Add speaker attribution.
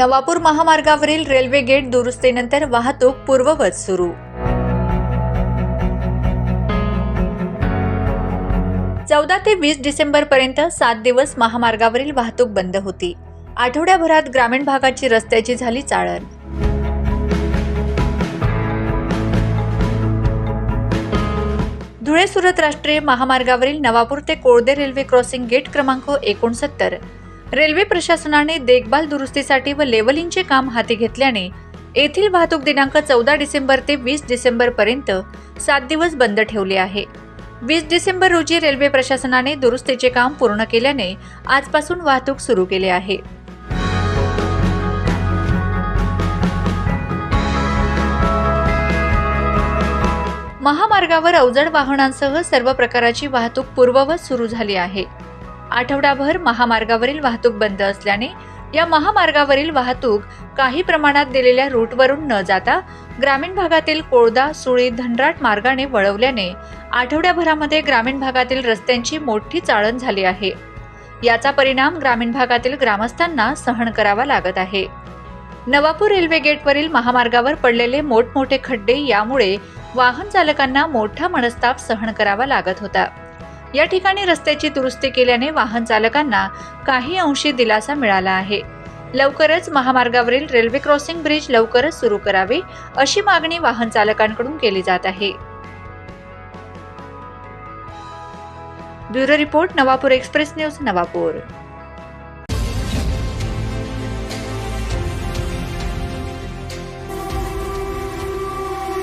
Speaker 1: नवापूर महामार्गावरील railway gate दुरुस्तीनंतर वाहतूक पूर्ववत सुरू. चौदा ते वीस डिसेंबर पर्यंत सात दिवस महामार्गावरील वाहतूक बंद होती. आठवड्याभरात ग्रामीण भागाची रस्त्याची झाली चाळण. धुळे सुरत राष्ट्रीय महामार्गावरील नवापूर ते कोळदे रेल्वे क्रॉसिंग गेट क्रमांक एकोणसत्तर. रेल्वे प्रशासनाने देखभाल दुरुस्तीसाठी व लेवलिंगचे काम हाती घेतल्याने येथील वाहतूक दिनांक चौदा डिसेंबर ते वीस डिसेंबर पर्यंत सात दिवस बंद ठेवले आहे. वीस डिसेंबर रोजी रेल्वे प्रशासनाने दुरुस्तीचे काम पूर्ण केल्याने आजपासून वाहतूक सुरू केली आहे. महामार्गावर अवजड वाहनांसह सर्व प्रकाराची वाहतूक पूर्ववत सुरू झाली आहे. आठवडाभर महामार्गावरील वाहतूक बंद असल्याने या महामार्गावरील वाहतूक काही प्रमाणात दिलेल्या रूटवरून न जाता ग्रामीण भागातील कोळदा सुळी धनराट मार्गाने वळवल्याने आठवड्याभरामध्ये ग्रामीण भागातील रस्त्यांची मोठी चाळण झाली आहे. याचा परिणाम ग्रामीण भागातील ग्रामस्थांना सहन करावा लागत आहे. नवापूर रेल्वे गेटवरील महामार्गावर पडलेले मोठमोठे खड्डे यामुळे वाहन चालकांना मोठा मनस्ताप सहन करावा लागत होता. या ठिकाणी रस्त्याची दुरुस्ती केल्याने वाहन चालकांना काही अंशी दिलासा मिळाला आहे. लवकरच महामार्गावरील रेल्वे क्रॉसिंग ब्रिज लवकरच सुरू करावे अशी मागणी वाहन चालकांकडून केली जात आहे. Bureau report Navapur express news Navapur.